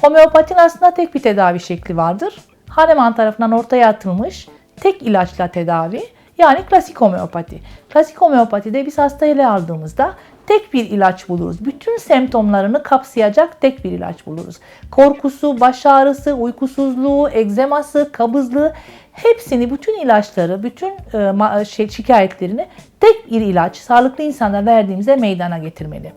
Homeopatinin aslında tek bir tedavi şekli vardır. Hahnemann tarafından ortaya atılmış tek ilaçla tedavi yani klasik homeopati. Klasik homeopatide biz hastayı ele aldığımızda tek bir ilaç buluruz. Bütün semptomlarını kapsayacak tek bir ilaç buluruz. Korkusu, baş ağrısı, uykusuzluğu, egzeması, kabızlığı hepsini, bütün ilaçları, bütün e, şey, şikayetlerini tek bir ilaç sağlıklı insanlara verdiğimizde meydana getirmeli.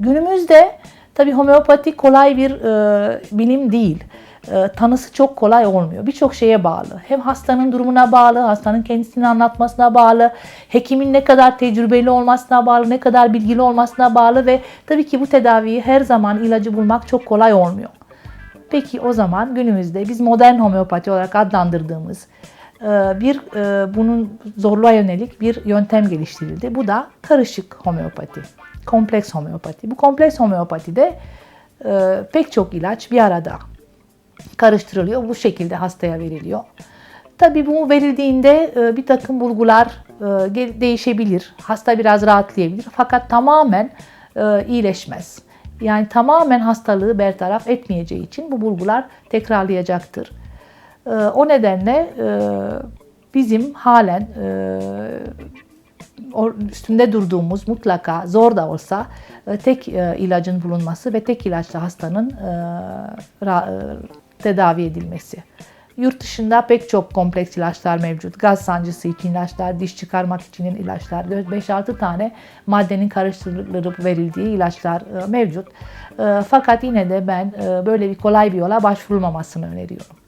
Günümüzde tabii homeopati kolay bir e, bilim değil. E, tanısı çok kolay olmuyor. Birçok şeye bağlı. Hem hastanın durumuna bağlı, hastanın kendisini anlatmasına bağlı, hekimin ne kadar tecrübeli olmasına bağlı, ne kadar bilgili olmasına bağlı ve tabii ki bu tedaviyi her zaman ilacı bulmak çok kolay olmuyor. Peki o zaman günümüzde biz modern homeopati olarak adlandırdığımız e, bir e, bunun zorluğa yönelik bir yöntem geliştirildi. Bu da karışık homeopati, kompleks homeopati. Bu kompleks homeopatide e, pek çok ilaç bir arada karıştırılıyor. Bu şekilde hastaya veriliyor. Tabii bu verildiğinde e, bir takım bulgular e, değişebilir. Hasta biraz rahatlayabilir. Fakat tamamen e, iyileşmez. Yani tamamen hastalığı bertaraf etmeyeceği için bu bulgular tekrarlayacaktır. E, O nedenle e, bizim halen e, üstünde durduğumuz mutlaka zor da olsa e, tek e, ilacın bulunması ve tek ilaçla hastanın e, tedavi edilmesi. Yurt dışında pek çok kompleks ilaçlar mevcut. Gaz sancısı için ilaçlar, diş çıkarmak için ilaçlar, 5-6 tane maddenin karıştırılıp verildiği ilaçlar mevcut. Fakat yine de ben böyle bir kolay bir yola başvurulmamasını öneriyorum.